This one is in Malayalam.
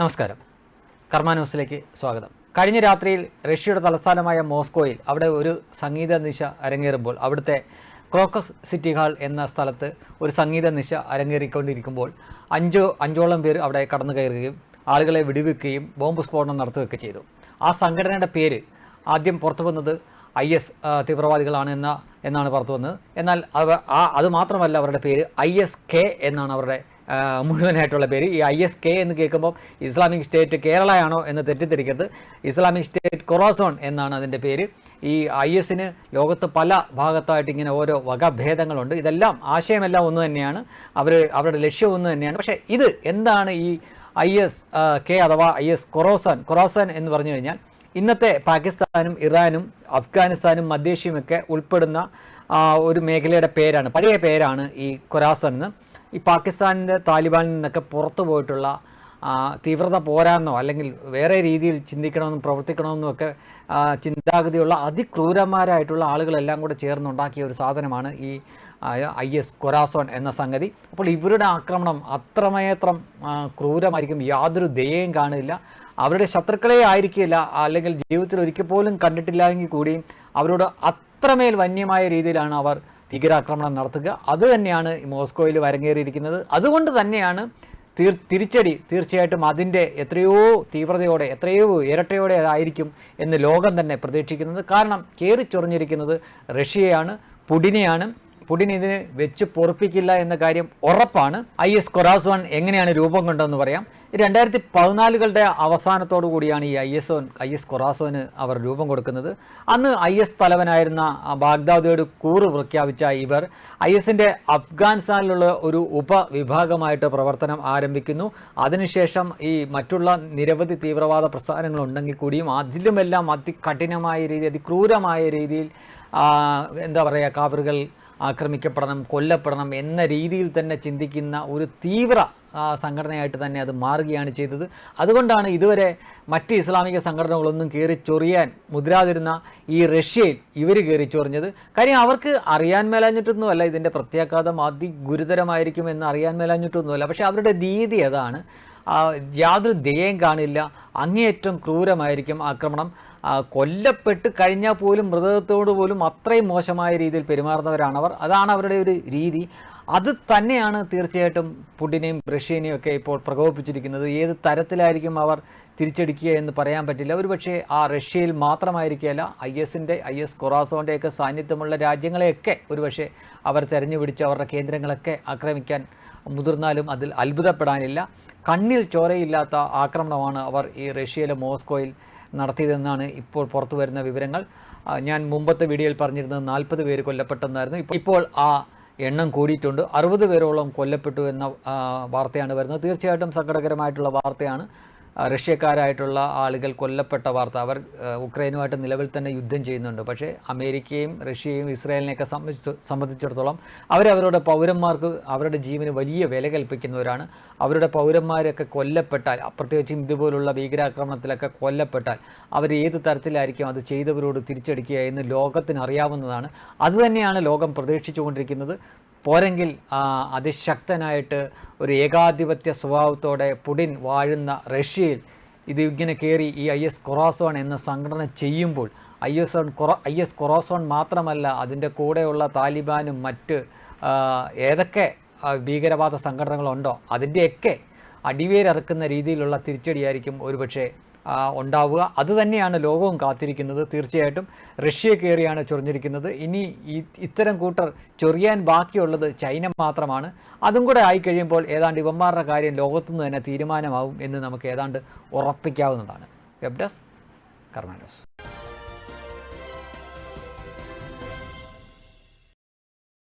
നമസ്കാരം. കർമ്മ ന്യൂസിലേക്ക് സ്വാഗതം. കഴിഞ്ഞ രാത്രിയിൽ റഷ്യയുടെ തലസ്ഥാനമായ മോസ്കോയിൽ അവിടെ ഒരു സംഗീത നിശ അരങ്ങേറുമ്പോൾ അവിടുത്തെ ക്രോക്കസ് സിറ്റി ഹാൾ എന്ന സ്ഥലത്ത് ഒരു സംഗീത നിശ അരങ്ങേറിക്കൊണ്ടിരിക്കുമ്പോൾ അഞ്ചോ അഞ്ചോളം പേർ അവിടെ കടന്നു കയറുകയും ആളുകളെ വെടിവെക്കുകയും ബോംബ് സ്ഫോടനം നടത്തുകയൊക്കെ ചെയ്തു. ആ സംഘടനയുടെ പേര് ആദ്യം പുറത്തു വന്നത് ഐ എസ് തീവ്രവാദികളാണ് എന്ന എന്നാണ് പുറത്തു വന്നത്. എന്നാൽ അവ ആ അത് മാത്രമല്ല അവരുടെ പേര് ഐ എസ് കെ എന്നാണ് അവരുടെ മുഴുവനായിട്ടുള്ള പേര്. ഈ ഐ എസ് കെ എന്ന് കേൾക്കുമ്പോൾ ഇസ്ലാമിക് സ്റ്റേറ്റ് കേരളയാണോ എന്ന് തെറ്റിദ്ധരിക്കരുത്. ഇസ്ലാമിക് സ്റ്റേറ്റ് കൊറോസോൺ എന്നാണ് അതിന്റെ പേര്. ഈ ഐ എസിന് ലോകത്ത് പല ഭാഗത്തായിട്ട് ഇങ്ങനെ ഓരോ വകഭേദങ്ങളുണ്ട്. ഇതെല്ലാം ആശയമെല്ലാം ഒന്ന് തന്നെയാണ്. അവർ അവരുടെ ലക്ഷ്യം ഒന്ന് തന്നെയാണ്. പക്ഷേ ഇത് എന്താണ് ഈ ഐ എസ് കെ അഥവാ ഐ എസ് കൊറോസാൻ കൊറോസാൻ എന്ന് പറഞ്ഞു കഴിഞ്ഞാൽ ഇന്നത്തെ പാകിസ്ഥാനും ഇറാനും അഫ്ഗാനിസ്ഥാനും മധ്യേഷ്യയുമൊക്കെ ഉൾപ്പെടുന്ന ഒരു മേഖലയുടെ പേരാണ്. പഴയ പേരാണ് ഈ കൊറാസൻ എന്ന്. ഈ പാകിസ്ഥാനിന്റെ താലിബാനിൽ നിന്നൊക്കെ പുറത്തു പോയിട്ടുള്ള തീവ്രത പോരാന്നോ അല്ലെങ്കിൽ വേറെ രീതിയിൽ ചിന്തിക്കണമെന്നും പ്രവർത്തിക്കണമെന്നും ഒക്കെ ചിന്താഗതിയുള്ള അതിക്രൂരന്മാരായിട്ടുള്ള ആളുകളെല്ലാം കൂടെ ചേർന്നുണ്ടാക്കിയ ഒരു സാധനമാണ് ഈ ഐ എസ് കൊറാസോൺ എന്ന സംഗതി. അപ്പോൾ ഇവരുടെ ആക്രമണം അത്രമേത്രം ക്രൂരമായിരിക്കും. യാതൊരു ദയയും കാണില്ല. അവരുടെ ശത്രുക്കളെ ആയിരിക്കില്ല. അല്ലെങ്കിൽ ജീവിതത്തിൽ ഒരിക്കൽ പോലും കണ്ടിട്ടില്ലെങ്കിൽ കൂടിയും അവരോട് അത്രമേൽ വന്യമായ രീതിയിലാണ് അവർ ഭീകരാക്രമണം നടത്തുക. അത് തന്നെയാണ് മോസ്കോയിൽ വരങ്ങേറിയിരിക്കുന്നത്. അതുകൊണ്ട് തന്നെയാണ് തീർ തിരിച്ചടി തീർച്ചയായിട്ടും അതിന്റെ എത്രയോ തീവ്രതയോടെ എത്രയോ ഇരട്ടയോടെ ആയിരിക്കും എന്ന് ലോകം തന്നെ പ്രതീക്ഷിക്കുന്നത്. കാരണം കയറിച്ചൊറിഞ്ഞിരിക്കുന്നത് റഷ്യയാണ് പുടിനെയാണ്. പുടിൻ ഇതിന് വെച്ച് പൊറപ്പിക്കില്ല എന്ന കാര്യം ഉറപ്പാണ്. ഐ എസ് കൊറാസോൺ എങ്ങനെയാണ് രൂപം കൊണ്ടതെന്ന് പറയാം. രണ്ടായിരത്തി പതിനാലുകളുടെ അവസാനത്തോടു കൂടിയാണ് ഈ ഐ എസ് ഐ എസ് കൊറാസോന് അവർ രൂപം കൊടുക്കുന്നത്. അന്ന് ഐ എസ് തലവനായിരുന്ന ബാഗ്ദാദിയോട് കൂറ് പ്രഖ്യാപിച്ച ഇവർ ഐ എസിന്റെ അഫ്ഗാനിസ്ഥാനിലുള്ള ഒരു ഉപവിഭാഗമായിട്ട് പ്രവർത്തനം ആരംഭിക്കുന്നു. അതിനുശേഷം ഈ മറ്റുള്ള നിരവധി തീവ്രവാദ പ്രസ്ഥാനങ്ങൾ ഉണ്ടെങ്കിൽ കൂടിയും അതിലുമെല്ലാം അതികഠിനമായ രീതി അതിക്രൂരമായ രീതിയിൽ എന്താ പറയുക കാവറുകൾ ആക്രമിക്കപ്പെടണം കൊല്ലപ്പെടണം എന്ന രീതിയിൽ തന്നെ ചിന്തിക്കുന്ന ഒരു തീവ്ര സംഘടനയായിട്ട് തന്നെ അത് മാറുകയാണ് ചെയ്തത്. അതുകൊണ്ടാണ് ഇതുവരെ മറ്റ് ഇസ്ലാമിക സംഘടനകളൊന്നും കയറി ചൊറിയാൻ മുതിരാതിരുന്ന ഈ റഷ്യയിൽ ഇവർ കയറി ചൊറിഞ്ഞത്. കാര്യം അവർക്ക് അറിയാൻ മേലാഞ്ഞിട്ടൊന്നുമല്ല ഇതിന്റെ പ്രത്യാഘാതം അതിഗുരുതരമായിരിക്കും എന്ന് അറിയാൻ മേലാഞ്ഞിട്ടൊന്നുമല്ല. പക്ഷേ അവരുടെ രീതി അതാണ്. യാതൊരു ദയയും കാണില്ല. അങ്ങേയറ്റം ക്രൂരമായിരിക്കും ആക്രമണം. കൊല്ലപ്പെട്ട് കഴിഞ്ഞാൽ പോലും മൃതദേഹത്തോട് പോലും അത്രയും മോശമായ രീതിയിൽ പെരുമാറുന്നവരാണവർ. അതാണ് അവരുടെ ഒരു രീതി. അത് തന്നെയാണ് തീർച്ചയായിട്ടും പുടിനെയും റഷ്യനെയും ഒക്കെ ഇപ്പോൾ പ്രകോപിപ്പിച്ചിരിക്കുന്നത്. ഏത് തരത്തിലായിരിക്കും അവർ തിരിച്ചടിക്കുക എന്ന് പറയാൻ പറ്റില്ല. ഒരുപക്ഷെ ആ റഷ്യയിൽ മാത്രമായിരിക്കുകയല്ല ഐ എസിന്റെ ഐ എസ് കൊറാസോന്റെയൊക്കെ സാന്നിധ്യമുള്ള രാജ്യങ്ങളെയൊക്കെ ഒരുപക്ഷെ അവർ തെരഞ്ഞുപിടിച്ച് അവരുടെ കേന്ദ്രങ്ങളൊക്കെ ആക്രമിക്കാൻ മുതിർന്നാലും അതിൽ അത്ഭുതപ്പെടാനില്ല. കണ്ണിൽ ചോരയില്ലാത്ത ആക്രമണമാണ് അവർ ഈ റഷ്യയിലെ മോസ്കോയിൽ നടത്തിയതെന്നാണ് ഇപ്പോൾ പുറത്തു വരുന്ന വിവരങ്ങൾ ഞാൻ മുമ്പത്തെ വീഡിയോയിൽ പറഞ്ഞിരുന്നത് നാൽപ്പത് പേര് കൊല്ലപ്പെട്ടെന്നായിരുന്നു. ഇപ്പോൾ ആ എണ്ണം കൂടിയിട്ടുണ്ട്. അറുപത് പേരോളം കൊല്ലപ്പെട്ടു എന്ന വാർത്തയാണ് വരുന്നത്. തീർച്ചയായിട്ടും സങ്കടകരമായിട്ടുള്ള വാർത്തയാണ്. റഷ്യക്കാരായിട്ടുള്ള ആളുകൾ കൊല്ലപ്പെട്ട വാർത്ത അവർ ഉക്രൈനുമായിട്ട് നിലവിൽ തന്നെ യുദ്ധം ചെയ്യുന്നുണ്ട്. പക്ഷേ അമേരിക്കയും റഷ്യയും ഇസ്രായേലിനെയൊക്കെ സംബന്ധിച്ച് സംബന്ധിച്ചിടത്തോളം അവരവരുടെ പൗരന്മാർക്ക് അവരുടെ ജീവന് വലിയ വില കൽപ്പിക്കുന്നവരാണ്. അവരുടെ പൗരന്മാരൊക്കെ കൊല്ലപ്പെട്ടാൽ പ്രത്യേകിച്ചും ഇതുപോലുള്ള ഭീകരാക്രമണത്തിലൊക്കെ കൊല്ലപ്പെട്ടാൽ അവർ ഏത് തരത്തിലായിരിക്കും അത് ചെയ്തവരോട് തിരിച്ചടിക്കുക എന്ന് ലോകത്തിന് അറിയാവുന്നതാണ്. അതുതന്നെയാണ് ലോകം പ്രതീക്ഷിച്ചുകൊണ്ടിരിക്കുന്നത്. പോരെങ്കിൽ അതിശക്തനായിട്ട് ഒരു ഏകാധിപത്യ സ്വഭാവത്തോടെ പുടിൻ വാഴുന്ന റഷ്യയിൽ ഇത് ഇങ്ങനെ കയറി ഈ ഐ എസ് കൊറാസോൺ എന്ന സംഘടന ചെയ്യുമ്പോൾ ഐ എസ് ഓൺ കൊറ ഐ എസ് കൊറാസോൺ മാത്രമല്ല അതിന്റെ കൂടെയുള്ള താലിബാനും മറ്റ് ഏതൊക്കെ ഭീകരവാദ സംഘടനകളുണ്ടോ അതിന്റെയൊക്കെ അടിവേരിറക്കുന്ന രീതിയിലുള്ള തിരിച്ചടിയായിരിക്കും ഒരുപക്ഷെ ഉണ്ടാവുക. അതുതന്നെയാണ് ലോകവും കാത്തിരിക്കുന്നത്. തീർച്ചയായിട്ടും റഷ്യ കയറിയാണ് ചൊറിഞ്ഞിരിക്കുന്നത്. ഇനി ഈ ഇത്തരം കൂട്ടർ ചൊറിയാൻ ബാക്കിയുള്ളത് ചൈന മാത്രമാണ്. അതും കൂടെ ആയിക്കഴിയുമ്പോൾ ഏതാണ്ട് ഇവന്മാരുടെ കാര്യം ലോകത്തുനിന്ന് തന്നെ തീരുമാനമാവും എന്ന് നമുക്ക് ഏതാണ്ട് ഉറപ്പിക്കാവുന്നതാണ്. Web desk കർമാനോസ്